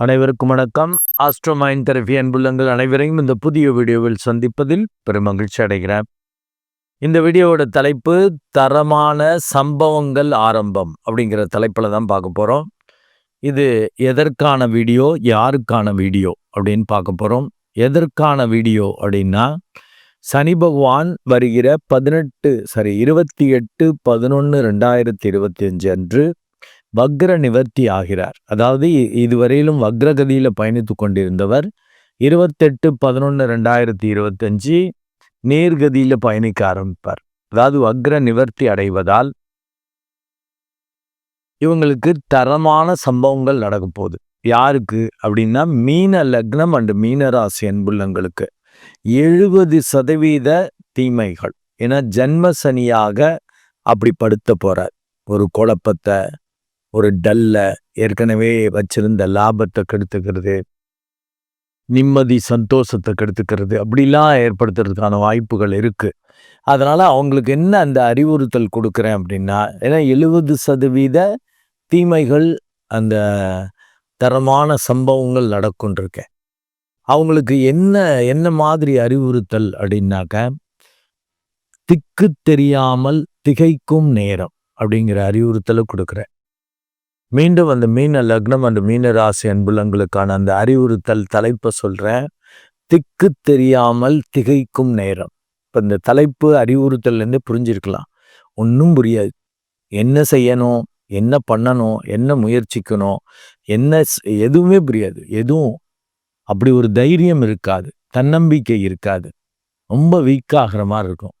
அனைவருக்கும் வணக்கம். Astro therapy அன்புள்ளங்கள் அனைவரையும் இந்த புதிய வீடியோவில் சந்திப்பதில் பெருமகிழ்ச்சி அடைகிறேன். இந்த வீடியோவோட தலைப்பு தரமான சம்பவங்கள் ஆரம்பம் அப்படிங்கிற தலைப்பில் தான் பார்க்க போகிறோம் இது எதற்கான வீடியோ யாருக்கான வீடியோ அப்படின்னு பார்க்க போகிறோம் எதற்கான வீடியோ அப்படின்னா சனி பகவான் வருகிற பதினெட்டு சாரி இருபத்தி எட்டு பதினொன்று ரெண்டாயிரத்தி இருபத்தி அஞ்சு அன்று வக்ர நிவர்த்தி ஆகிறார் அதாவது இ- இதுவரையிலும் வக்ரகதியில் பயணித்து கொண்டிருந்தவர் இருபத்தெட்டு பதினொன்று ரெண்டாயிரத்தி இருபத்தஞ்சு நேர்கதியில் பயணிக்க ஆரம்பிப்பார். அதாவது வக்ர நிவர்த்தி அடைவதால் இவங்களுக்கு தரமான சம்பவங்கள் நடக்க போகுது. யாருக்கு அப்படின்னா மீன லக்னம் அண்டு மீனராசி அன்புள்ளங்களுக்கு. எழுபது சதவீத தீமைகள். ஏன்னா ஜன்ம சனியாக அப்படி படுத்த போறார். ஒரு குழப்பத்தை ஒரு டல்ல ஏற்கனவே வச்சிருந்த லாபத்தை கெடுத்துக்கிறது நிம்மதி சந்தோஷத்தை கெடுத்துக்கிறது அப்படிலாம் ஏற்படுத்துறதுக்கான வாய்ப்புகள் இருக்குது அதனால் அவங்களுக்கு என்ன அந்த அறிவுறுத்தல் கொடுக்குறேன் அப்படின்னா ஏன்னா எழுபது சதவீத தீமைகள் அந்த தரமான சம்பவங்கள் நடக்குன்றிருக்கேன். அவங்களுக்கு என்ன என்ன மாதிரி அறிவுறுத்தல் அப்படின்னாக்க திக்கு தெரியாமல் திகைக்கும் நேரம் அப்படிங்கிற அறிவுறுத்தலை கொடுக்குறேன். மீண்டும் அந்த மீன லக்னம் அந்த மீன ராசி அன்புலங்களுக்கான அந்த அறிவுறுத்தல் தலைப்பை சொல்கிறேன் திக்கு தெரியாமல் திகைக்கும் நேரம். இப்போ இந்த தலைப்பு அறிவுறுத்தல்லேருந்து புரிஞ்சிருக்கலாம். ஒன்றும் புரியாது. என்ன செய்யணும்? என்ன பண்ணணும்? என்ன முயற்சிக்கணும்? என்ன எதுவுமே புரியாது. எதுவும். அப்படி ஒரு தைரியம் இருக்காது. தன்னம்பிக்கை இருக்காது. ரொம்ப வீக்காகிற மாதிரி இருக்கும்.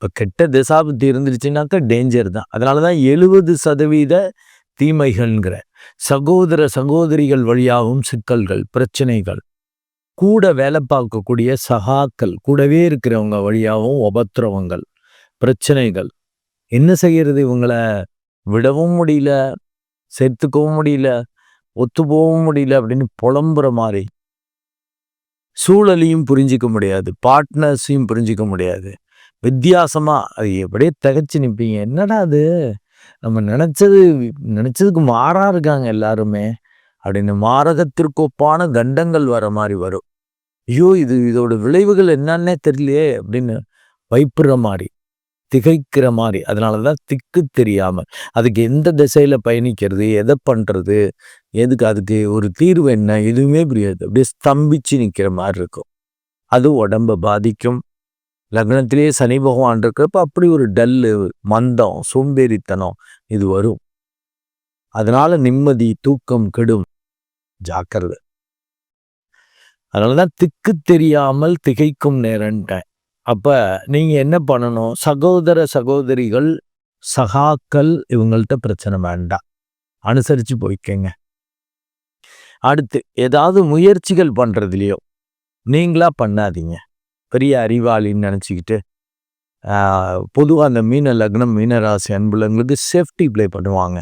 இப்போ கெட்ட திசாபுத்தி இருந்துருச்சுனாக்கா டேஞ்சர் தான். அதனால தான் எழுபது சதவீத தீமைகள்ங்கிற சகோதர சகோதரிகள் வழியாகவும் சிக்கல்கள் பிரச்சனைகள் கூட வேலை பார்க்கக்கூடிய சகாக்கள் கூடவே இருக்கிறவங்க வழியாகவும் உபத்திரவங்கள் பிரச்சனைகள். என்ன செய்கிறது இவங்களை? விடவும் முடியல சேர்த்துக்கவும் முடியல ஒத்து போகவும் முடியல அப்படின்னு புலம்புற மாதிரி. சூழலையும் புரிஞ்சிக்க முடியாது பார்ட்னர்ஸையும் புரிஞ்சிக்க முடியாது. வித்தியாசமாக அது எப்படியே திகைச்சு நிற்பீங்க என்னடா அது? நம்ம நினச்சது நினச்சதுக்கு மாறா இருக்காங்க எல்லாருமே. அப்படின்னு மாரகத்திற்கொப்பான கண்டங்கள் வர மாதிரி வரும். ஐயோ இது இதோட விளைவுகள் என்னன்னே தெரியலையே அப்படின்னு வைப்புற மாதிரி திகைக்கிற மாதிரி அதனால தான் திக்கு தெரியாமல் அதுக்கு எந்த திசையில் பயணிக்கிறது எதை பண்ணுறது எதுக்கு அதுக்கு ஒரு தீர்வு என்ன எதுவுமே புரியாது. அப்படியே ஸ்தம்பிச்சு நிற்கிற மாதிரி இருக்கும். அது உடம்ப பாதிக்கும். லக்னத்திலேயே சனி பகவான் இருக்கிறப்ப அப்படி ஒரு டல்லு மந்தம் சோம்பேறித்தனம் இது வரும். அதனால நிம்மதி தூக்கம் கெடும். ஜாக்கிரதை. அதனாலதான் திக்கு தெரியாமல் திகைக்கும் நேரன்ட்டேன் அப்போ நீங்கள் என்ன பண்ணணும்? சகோதர சகோதரிகள் சகாக்கள் இவங்கள்ட்ட பிரச்சனை வேண்டாம் அனுசரித்து போய்க்கங்க. அடுத்து ஏதாவது முயற்சிகள் பண்ணுறதுலையோ நீங்களா பண்ணாதீங்க. பெரிய அறிவாளின்னு நினச்சிக்கிட்டு பொதுவாக அந்த மீன லக்னம் மீனராசி அன்புலங்களுக்கு சேஃப்டி ப்ளே பண்ணுவாங்க.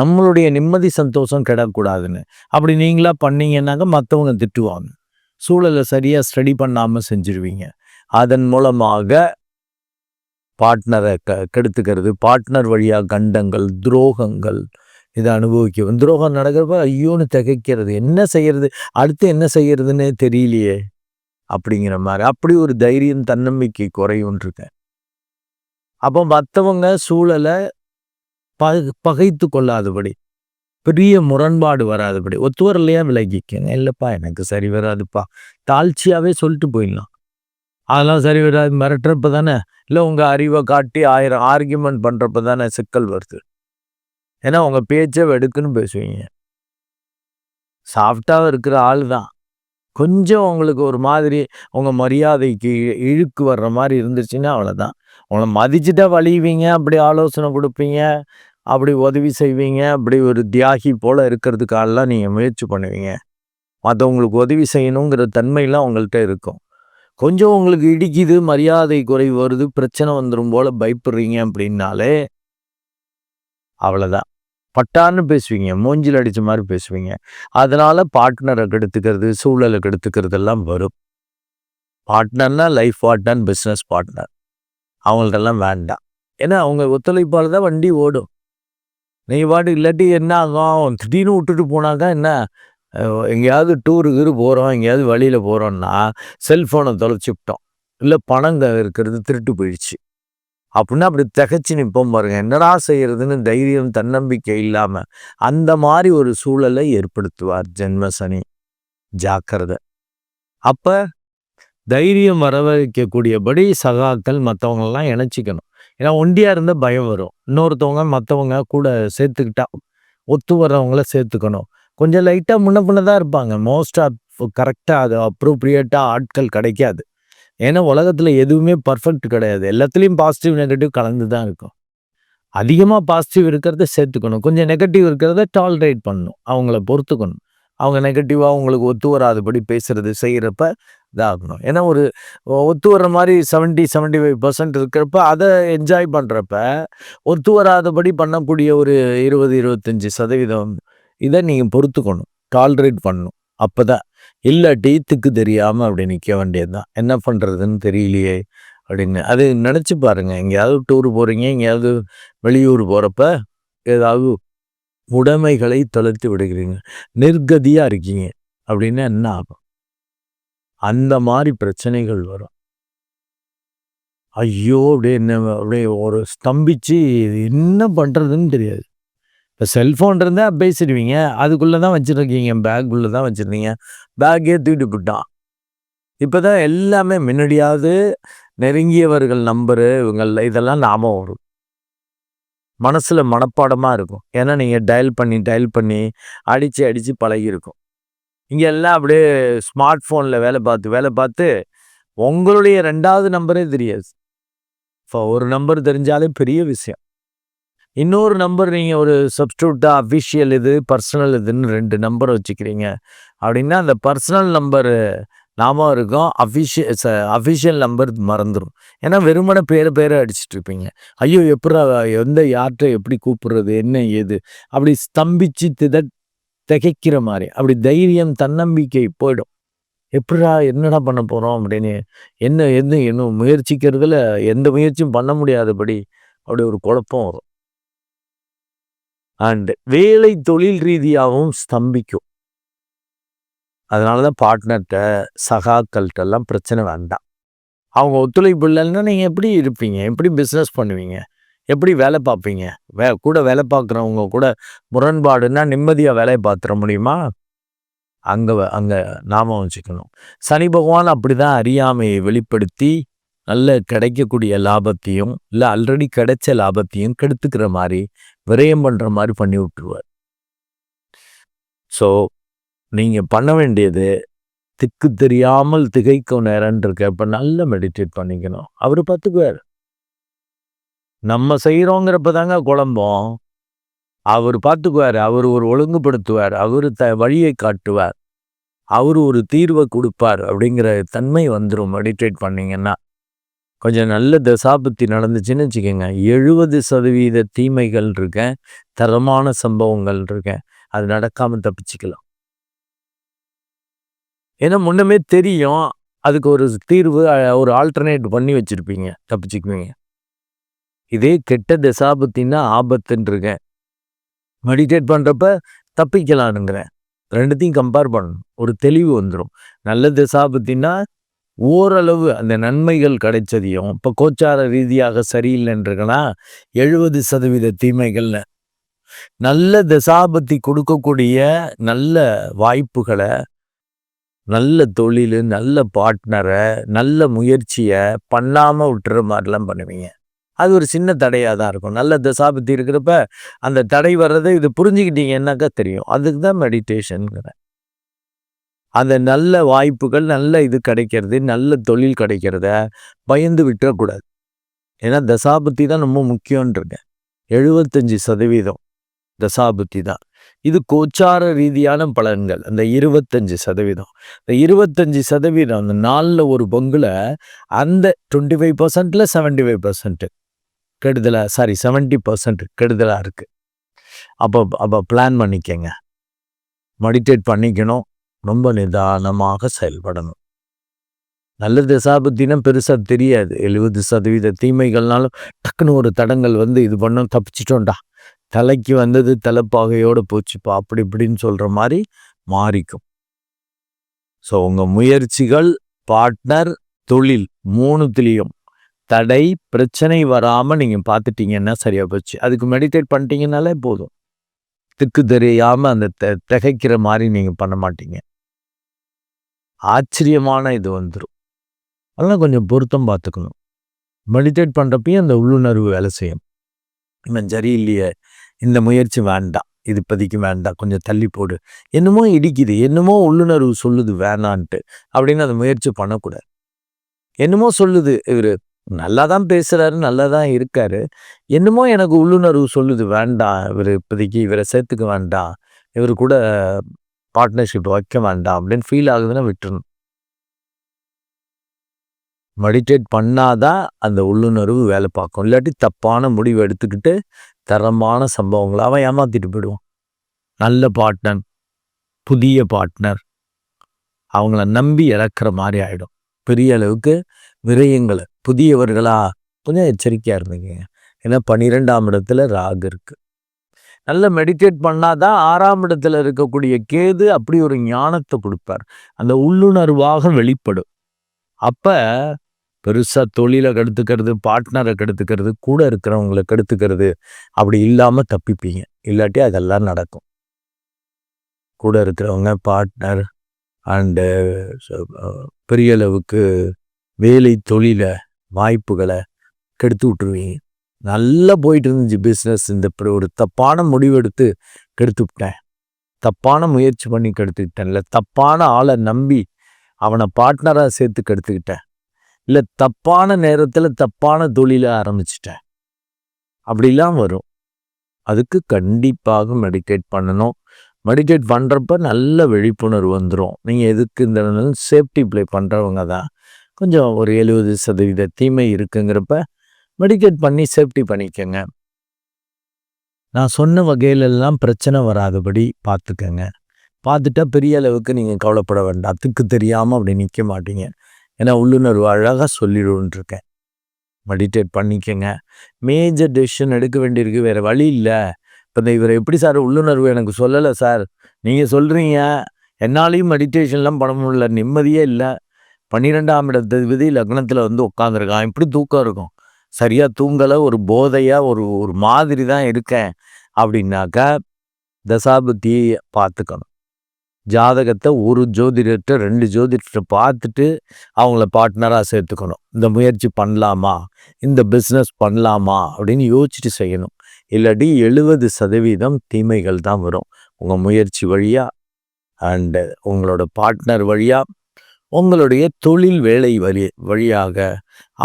நம்மளுடைய நிம்மதி சந்தோஷம் கெடக்கூடாதுன்னு. அப்படி நீங்களாக பண்ணீங்கன்னாக்க மற்றவங்க திட்டுவாங்க. சூழலை சரியாக ஸ்டடி பண்ணாமல் செஞ்சிருவீங்க. அதன் மூலமாக பார்ட்னரை க கெடுத்துக்கிறது பார்ட்னர் வழியாக கண்டங்கள் துரோகங்கள் இதை அனுபவிக்கும் துரோகம் நடக்கிறப்ப ஐயோன்னு திகைக்கிறது. என்ன செய்கிறது அடுத்து என்ன செய்யறதுன்னே தெரியலையே. அப்படிங்கிற மாதிரி. அப்படி ஒரு தைரியம் தன்னம்பிக்கை குறையும் இருக்கேன் அப்போ மற்றவங்க சூழலை ப பகைத்து கொள்ளாதபடி பெரிய முரண்பாடு வராதபடி ஒத்து வரலையா விலகிக்கங்க. இல்லைப்பா எனக்கு சரி வராதுப்பா. தாழ்ச்சியாகவே சொல்லிட்டு போயிடலாம். அதெல்லாம் சரி வராது மிரட்டுறப்ப தானே? இல்லை உங்கள் அறிவை காட்டி ஆயிரம் ஆர்கியூமெண்ட் பண்ணுறப்ப தானே சிக்கல் வருது. ஏன்னா உங்கள் பேச்சை வெடுக்குன்னு பேசுவீங்க. சாஃப்டாக இருக்கிற ஆள் தான். கொஞ்சம் உங்களுக்கு ஒரு மாதிரி உங்கள் மரியாதைக்கு இழுக்கு வர்ற மாதிரி இருந்துச்சுன்னா அவ்வளோதான் உங்களை மதிச்சுட்டா வழிவீங்க அப்படி ஆலோசனை கொடுப்பீங்க அப்படி உதவி செய்வீங்க அப்படி ஒரு தியாகி போல் இருக்கிறதுக்காகலாம் நீங்கள் முயற்சி பண்ணுவீங்க. மற்றவங்களுக்கு உதவி செய்யணுங்கிற தன்மையெல்லாம் உங்கள்கிட்ட இருக்கும். கொஞ்சம் உங்களுக்கு இடிக்குது மரியாதை குறைவு வருது பிரச்சனை வந்துடும் போல் பயப்படுறீங்க அப்படின்னாலே அவ்வளோதான் பட்டான்னு பேசுவீங்க மூஞ்சில் அடித்த மாதிரி பேசுவீங்க. அதனால் பார்ட்னரை கெடுத்துக்கிறது சூழலை கெடுத்துக்கிறது எல்லாம் வரும். பார்ட்னர்னால் லைஃப் பார்ட்னர் பிஸ்னஸ் பார்ட்னர் அவங்கள்ட்டெல்லாம் வேண்டாம். ஏன்னா அவங்க ஒத்துழைப்பால் தான் வண்டி ஓடும். நீ பாட்டு இல்லாட்டி என்ன ஆகும்? திடீர்னு விட்டுட்டு போனாக்கா என்ன? எங்கேயாவது டூரு கீரு போகிறோம் எங்கேயாவது வழியில் போகிறோம்னா செல்ஃபோனை தொலைச்சி விட்டோம். இல்லை பணங்க இருக்கிறது திருட்டு போயிடுச்சு. அப்படின்னா அப்படி திகைச்சு நிற்போம் பாருங்க. என்னடா செய்யறதுன்னு தைரியம் தன்னம்பிக்கை இல்லாமல் அந்த மாதிரி ஒரு சூழலை ஏற்படுத்துவார் ஜென்ம சனி. ஜாக்கிரதை. அப்போ தைரியம் வர வைக்கக்கூடியபடி சகாக்கள் மற்றவங்களெலாம் இணைச்சிக்கணும். ஏன்னா ஒண்டியாக இருந்தால் பயம் வரும். இன்னொருத்தவங்க மற்றவங்க கூட சேர்த்துக்கிட்டா ஒத்து வர்றவங்கள சேர்த்துக்கணும். கொஞ்சம் லைட்டாக முன்ன பின்ன தான் இருப்பாங்க. மோஸ்ட்டாக கரெக்டாக அது அப்ரோப்ரியேட்டாக ஆட்கள் கிடைக்காது. ஏன்னா உலகத்தில் எதுவுமே பர்ஃபெக்ட் கிடையாது. எல்லாத்துலேயும் பாசிட்டிவ் நெகட்டிவ் கலந்து தான் இருக்கும். அதிகமாக பாசிட்டிவ் இருக்கிறத சேர்த்துக்கணும். கொஞ்சம் நெகட்டிவ் இருக்கிறத டாலரேட் பண்ணணும். அவங்கள பொறுத்துக்கணும். அவங்க நெகட்டிவாக அவங்களுக்கு ஒத்து வராதபடி பேசுகிறது செய்கிறப்ப இதாகணும். ஏன்னா ஒரு ஒத்து வர்ற மாதிரி செவன்ட்டி செவன்ட்டி ஃபைவ் பர்சன்ட் இருக்கிறப்ப அதை என்ஜாய் பண்ணுறப்ப ஒத்து வராதபடி பண்ணக்கூடிய ஒரு இருபது இருபத்தஞ்சி சதவீதம் இதை நீங்கள் பொறுத்துக்கணும். டாலரேட் பண்ணணும். அப்போ தான் இல்லாட்டி திக்கு தெரியாமல் அப்படி நிற்க வேண்டியது தான் என்ன பண்ணுறதுன்னு தெரியலையே அப்படின்னு. அது நினச்சி பாருங்கள் எங்கேயாவது டூர் போகிறீங்க எங்கேயாவது வெளியூர் போகிறப்ப ஏதாவது உடைமைகளை தொலைத்து விடுகிறீங்க. நிர்கதியாக இருக்கீங்க அப்படின்னா என்ன ஆகும்? அந்த மாதிரி பிரச்சனைகள் வரும். ஐயோ அப்படியே என்ன அப்படியே ஒரு ஸ்தம்பிச்சு என்ன பண்ணுறதுன்னு தெரியாது. இப்போ செல்ஃபோன் இருந்தால் பேசிடுவீங்க. அதுக்குள்ளே தான் வச்சுருக்கீங்க. பேக்குள்ளே தான் வச்சுருந்தீங்க. பேக்கே தூக்கிட்டு போட்டான் இப்போ தான் எல்லாமே முன்னாடியாவது நெருங்கியவர்கள் நம்பரு இவங்கள இதெல்லாம் ஞாபகம் வரும். மனசில் மனப்பாடமாக இருக்கும். ஏன்னா நீங்கள் டயல் பண்ணி டயல் பண்ணி அடித்து அடித்து பழகியிருக்கும் இங்கே எல்லாம் அப்படியே ஸ்மார்ட் ஃபோனில் வேலை பார்த்து வேலை பார்த்து உங்களுடைய ரெண்டாவது நம்பரே தெரியாது. இப்போ ஒரு நம்பர் தெரிஞ்சாலே பெரிய விஷயம். இன்னொரு நம்பர் நீங்கள் ஒரு சப்ஸ்டியூட்டாக அஃபிஷியல் இது பர்சனல் இதுன்னு ரெண்டு நம்பர் வச்சுக்கிறீங்க. அப்படின்னா அந்த பர்சனல் நம்பரு ஞாபகம் இருக்கும். அஃபிஷியல் அஃபிஷியல் நம்பர் மறந்துடும் ஏன்னா வெறுமனை பேரை பேரை அடிச்சிட்டு இருப்பீங்க. ஐயோ எப்படா எந்த யார்கிட்ட எப்படி கூப்பிடுறது என்ன ஏது? அப்படி ஸ்தம்பிச்சு தித திகைக்கிற மாதிரி. அப்படி தைரியம் தன்னம்பிக்கை போயிடும். எப்படா என்னடா பண்ண போகிறோம் அப்படின்னு. என்ன எது இன்னும் முயற்சிக்கிறதுல எந்த முயற்சியும் பண்ண முடியாதபடி அப்படி ஒரு குழப்பம் வரும். அண்ட் வேலை தொழில் ரீதியாகவும் ஸ்தம்பிக்கும். அதனால தான் பார்ட்னர்கிட்ட சகாக்கள்கிட்ட எல்லாம் பிரச்சனை வேண்டாம். அவங்க ஒத்துழைப்பு இல்லைன்னா நீங்கள் எப்படி இருப்பீங்க? எப்படி பிஸ்னஸ் பண்ணுவீங்க? எப்படி வேலை பார்ப்பீங்க? வே கூட வேலை பார்க்குறவங்க கூட முரண்பாடுன்னா நிம்மதியாக வேலையை பார்த்துட முடியுமா? அங்கே அங்கே நாம வச்சுக்கணும். சனி பகவான் அப்படி தான் அறியாமையை வெளிப்படுத்தி நல்ல கிடைக்கக்கூடிய லாபத்தையும் இல்லை ஆல்ரெடி கிடைச்ச லாபத்தையும் கெடுத்துக்கிற மாதிரி விரயம் பண்ணுற மாதிரி பண்ணி விட்டுருவார். ஸோ நீங்கள் பண்ண வேண்டியது திக்கு தெரியாமல் திகைக்கும் நேரம்னு இருக்க. இப்போ நல்ல மெடிடேட் பண்ணிக்கணும். அவர் பார்த்துக்குவார். நம்ம செய்கிறோங்கிறப்ப தாங்க குழம்பம். அவர் பார்த்துக்குவார். அவர் ஒரு ஒழுங்குபடுத்துவார். அவர் த வழியை காட்டுவார். அவர் ஒரு தீர்வை கொடுப்பார். அப்படிங்கிற தன்மை வந்துடும் மெடிடேட் பண்ணிங்கன்னா. கொஞ்சம் நல்ல தசாபத்தி நடந்துச்சுன்னு வச்சுக்கோங்க. எழுபது சதவீத தீமைகள் இருக்கேன். தரமான சம்பவங்கள் இருக்கேன். அது நடக்காமல் தப்பிச்சுக்கலாம். ஏன்னா முன்னமே தெரியும். அதுக்கு ஒரு தீர்வு ஒரு ஆல்டர்னேட் பண்ணி வச்சுருப்பீங்க. தப்பிச்சுக்குவீங்க. இதே கெட்ட தசாபத்தின்னா ஆபத்துன்னு இருக்கேன். மெடிடேட் பண்ணுறப்ப தப்பிக்கலானுங்கிறேன் ரெண்டுத்தையும் கம்பேர் பண்ணணும். ஒரு தெளிவு வந்துடும் நல்ல தசாபத்தின்னா ஓரளவு அந்த நன்மைகள் கிடைச்சதையும் இப்போ கோச்சார ரீதியாக சரியில்லைன்றதுனா எழுபது சதவீத தீமைகள்னு. நல்ல தசாபத்தி கொடுக்கக்கூடிய நல்ல வாய்ப்புகளை நல்ல தொழில் நல்ல பார்ட்னரை நல்ல முயற்சியை பண்ணாமல் விட்டுற மாதிரிலாம் பண்ணுவீங்க. அது ஒரு சின்ன தடையாக தான் இருக்கும். நல்ல தசாபத்தி இருக்கிறப்ப அந்த தடை வர்றதை இது புரிஞ்சுக்கிட்டீங்கன்னாக்கா தெரியும். அதுக்கு தான் மெடிடேஷனுங்கிறேன் அந்த நல்ல வாய்ப்புகள் நல்ல இது கிடைக்கிறது நல்ல தொழில் கிடைக்கிறத பயந்து விட்டுறக்கூடாது ஏன்னா தசாபத்தி தான் ரொம்ப முக்கியன்றிருங்க எழுபத்தஞ்சி சதவீதம் தசாபுத்தி தான். இது கோச்சார ரீதியான பலன்கள் அந்த இருபத்தஞ்சு சதவீதம். இந்த இருபத்தஞ்சி சதவீதம் அந்த நாலில் ஒரு பங்குல அந்த டுவெண்ட்டி ஃபைவ் பர்சன்ட்ல செவன்டி ஃபைவ் பர்சன்ட்டு கெடுதலாக சாரி செவன்ட்டி பர்சன்ட் கெடுதலாக இருக்குது அப்போ அப்போ பிளான் பண்ணிக்கங்க. மெடிடேட் பண்ணிக்கணும். ரொம்ப நிதானமாக செயல்படணும். நல்ல தினம் பெருசாக தெரியாது. எழுபது சதவீத தீமைகள்னாலும் டக்குன்னு ஒரு தடங்கள் வந்து இது பண்ணோம் தப்பிச்சிட்டோம்டா. தலைக்கு வந்தது தலைப்பாகையோடு போச்சுப்பா அப்படி இப்படின்னு சொல்கிற மாதிரி மாறிக்கும். ஸோ உங்கள் முயற்சிகள் பார்ட்னர் தொழில் மூணுத்துலேயும் தடை பிரச்சனை வராமல் நீங்கள் பார்த்துட்டீங்கன்னா சரியாக போச்சு. அதுக்கு மெடிடேட் பண்ணிட்டீங்கனாலே போதும். திக்கு தெரியாமல் அந்த திகைக்கிற மாதிரி நீங்கள் பண்ண மாட்டீங்க. ஆச்சரியமான இது வந்துடும் அதெல்லாம் கொஞ்சம் பொருத்தம் பார்த்துக்கணும். மெடிடேட் பண்ணுறப்பையும் அந்த உள்ளுணர்வு வேலை செய்யும். இவன் சரியில்லையே இந்த முயற்சி வேண்டாம் இது இப்போதைக்கு வேண்டாம் கொஞ்சம் தள்ளி போடு. என்னமோ இடிக்குது என்னமோ உள்ளுணர்வு சொல்லுது வேணான்ட்டு அப்படின்னு அந்த முயற்சி பண்ணக்கூடாது. என்னமோ சொல்லுது இவர் நல்லா தான் பேசுகிறாரு நல்லா தான் இருக்காரு. என்னமோ எனக்கு உள்ளுணர்வு சொல்லுது வேண்டாம் இவர் இப்போதைக்கு இவரை சேர்த்துக்க வேண்டாம். இவர் கூட பார்ட்னர்ஷிப் வைக்க வேண்டாம் அப்படின்னு ஃபீல் ஆகுதுன்னா விட்டுருணும் மெடிடேட் பண்ணாதான் அந்த உள்ளுணர்வு வேலை பார்க்கும். இல்லாட்டி தப்பான முடிவு எடுத்துக்கிட்டு தரமான சம்பவங்களை அவன் ஏமாத்திட்டு போயிடுவான். நல்ல பார்ட்னர் புதிய பார்ட்னர் அவங்கள நம்பி இழக்கிற மாதிரி ஆகிடும் பெரிய அளவுக்கு விரயங்களை புதியவர்களா கொஞ்சம் எச்சரிக்கையாக இருந்தீங்க ஏன்னா பன்னிரெண்டாம் இடத்துல ராகு இருக்குது நல்ல மெடிடேட் பண்ணாதான் ஆறாம் இடத்துல இருக்கக்கூடிய கேது அப்படி ஒரு ஞானத்தை கொடுப்பார். அந்த உள்ளுணர்வாக வெளிப்படும். அப்ப பெருசா தொழிலை கெடுத்துக்கிறது பார்ட்னரை கெடுத்துக்கிறது கூட இருக்கிறவங்களை கெடுத்துக்கிறது அப்படி இல்லாம தப்பிப்பீங்க. இல்லாட்டி அதெல்லாம் நடக்கும். கூட இருக்கிறவங்க பார்ட்னர் அண்டு பெரிய அளவுக்கு வேலை தொழில வாய்ப்புகளை கெடுத்து விட்டுருவீங்க. நல்லா போயிட்டு இருந்துச்சு பிஸ்னஸ் இந்த ஒரு தப்பான முடிவெடுத்து கெடுத்துவிட்டேன். தப்பான முயற்சி பண்ணி கெடுத்துக்கிட்டேன். இல்லை தப்பான ஆளை நம்பி அவனை பார்ட்னராக சேர்த்து கெடுத்துக்கிட்டேன். இல்லை தப்பான நேரத்தில் தப்பான தொழிலை ஆரம்பிச்சிட்டேன். அப்படிலாம் வரும். அதுக்கு கண்டிப்பாக மெடிடேட் பண்ணணும். மெடிடேட் பண்ணுறப்ப நல்ல விழிப்புணர்வு வந்துடும் நீங்கள் எதுக்கு இந்த சேஃப்டி ப்ளே பண்ணுறவங்க தான். கொஞ்சம் ஒரு எழுபது சதவீத தீமை இருக்குங்கிறப்ப மெடிக்கேட் பண்ணி சேஃப்டி பண்ணிக்கோங்க. நான் சொன்ன வகையிலெல்லாம் பிரச்சனை வராதபடி பார்த்துக்கங்க. பார்த்துட்டா பெரிய அளவுக்கு நீங்கள் கவலைப்பட வேண்டாம். அதுக்கு தெரியாமல் அப்படி நிற்க மாட்டீங்க. ஏன்னா உள்ளுணர்வு அழகாக சொல்லிடுவோன்ட்ருக்கேன் மெடிடேட் பண்ணிக்கங்க. மேஜர் டெசிஷன் எடுக்க வேண்டியிருக்கு. வேறு வழி இல்லை. இப்போ இந்த இவர் எப்படி சார் உள்ளுணர்வு எனக்கு சொல்லலை சார். நீங்கள் சொல்கிறீங்க என்னாலையும் மெடிடேஷன்லாம் பண்ண முடியல. நிம்மதியே இல்லை. பன்னிரெண்டாம் இடத்து விதி லக்னத்தில் வந்து உட்காந்துருக்கான் இப்படி தூக்கம் இருக்கும். சரியாக தூங்கலை ஒரு போதையாக ஒரு ஒரு மாதிரி தான் இருக்கேன் அப்படின்னாக்கா தசாபுத்தியை பார்த்துக்கணும். ஜாதகத்தை ஒரு ஜோதிடர்கிட்ட ரெண்டு ஜோதிடர்கிட்ட பார்த்துட்டு அவங்கள பார்ட்னராக சேர்த்துக்கணும். இந்த முயற்சி பண்ணலாமா? இந்த பிஸ்னஸ் பண்ணலாமா? அப்படின்னு யோசிச்சுட்டு செய்யணும். இல்லாட்டி எழுபது சதவீதம் தீமைகள் தான் வரும். உங்கள் முயற்சி வழியாக அண்டு உங்களோட பார்ட்னர் வழியாக உங்களுடைய தொழில் வேலை வழி வழியாக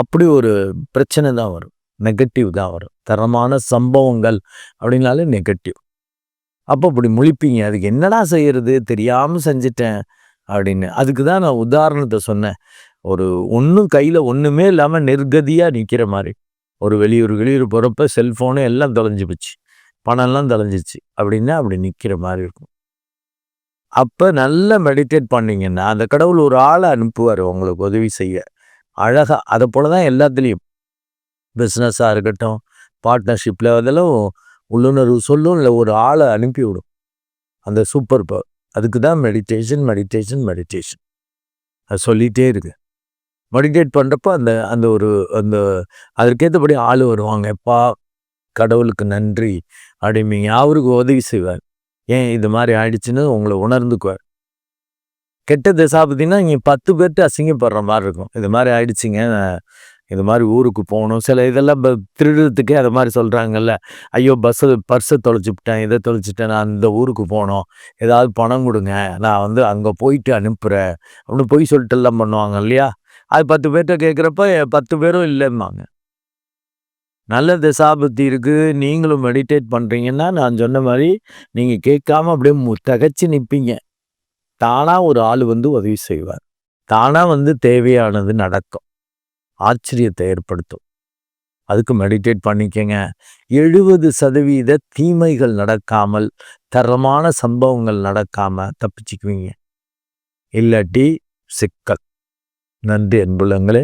அப்படி ஒரு பிரச்சனை தான் வரும். நெகட்டிவ் தான் வரும். தரமான சம்பவங்கள் அப்படின்னாலே நெகட்டிவ் அப்போ இப்படி முழிப்பீங்க. அதுக்கு என்னடா செய்கிறது தெரியாமல் செஞ்சிட்டேன் அப்படின்னு. அதுக்கு தான் நான் உதாரணத்தை சொன்னேன். ஒரு ஒன்றும் கையில் ஒன்றுமே இல்லாமல் நிர்கதியாக நிற்கிற மாதிரி. ஒரு வெளியூர் வெளியூர் போகிறப்ப செல்ஃபோனு எல்லாம் தொலைஞ்சி போச்சு. பணம்லாம் தொலைஞ்சிச்சு. அப்படின்னா அப்படி நிற்கிற மாதிரி இருக்கும். அப்போ நல்லா மெடிடேட் பண்ணிங்கன்னா அந்த கடவுள் ஒரு ஆளை அனுப்புவார் உங்களுக்கு உதவி செய்ய. அழகாக அதை போல தான் எல்லாத்துலேயும் பிஸ்னஸாக இருக்கட்டும் பார்ட்னர்ஷிப்பில் அதெல்லாம் உள்ளுணர்வு சொல்லும் இல்லை ஒரு ஆளை அனுப்பிவிடும் அந்த சூப்பர் பவர் அதுக்கு தான் மெடிடேஷன் மெடிடேஷன் மெடிடேஷன் அது சொல்லிகிட்டே இருக்கு. மெடிடேட் பண்ணுறப்போ அந்த அந்த ஒரு அந்த அதற்கேற்றபடி ஆள் வருவாங்க. எப்பா கடவுளுக்கு நன்றி அப்படிம்பீங்க அவருக்கு உதவி செய்வார். ஏன் இது மாதிரி ஆயிடுச்சுன்னு உங்களை உணர்ந்துக்குவார். கெட்ட தசாபதினா இங்கே பத்து பேர்ட்டு அசிங்கப்படுற மாதிரி இருக்கும். இது மாதிரி ஆயிடுச்சுங்க இது மாதிரி ஊருக்கு போகணும். சில இதெல்லாம் திருடுறதுக்கே அது மாதிரி சொல்கிறாங்கல்ல ஐயோ பஸ்ஸு பர்ஸை தொலைச்சிவிட்டேன் இதை தொலைச்சிட்டேன் நான் அந்த ஊருக்கு போகணும். ஏதாவது பணம் கொடுங்க நான் வந்து அங்கே போயிட்டு அனுப்புகிறேன் அப்படின்னு போய் சொல்லிட்டு எல்லாம் பண்ணுவாங்க இல்லையா? அது பத்து பேர்கிட்ட கேட்குறப்ப பத்து பேரும் இல்லைம்பாங்க. நல்ல திசாபுத்தி இருக்குது நீங்களும் மெடிடேட் பண்ணுறீங்கன்னா நான் சொன்ன மாதிரி நீங்கள் கேட்காம அப்படியே தகச்சு நிற்பீங்க தானாக ஒரு ஆள் வந்து உதவி செய்வார். தானாக வந்து தேவையானது நடக்கும். ஆச்சரியத்தை ஏற்படுத்தும். அதுக்கு மெடிடேட் பண்ணிக்கங்க. எழுபது சதவீத தீமைகள் நடக்காமல் தரமான சம்பவங்கள் நடக்காமல் தப்பிச்சுக்குவீங்க. இல்லாட்டி சிக்கல். நன்றி அன்புள்ளங்களே.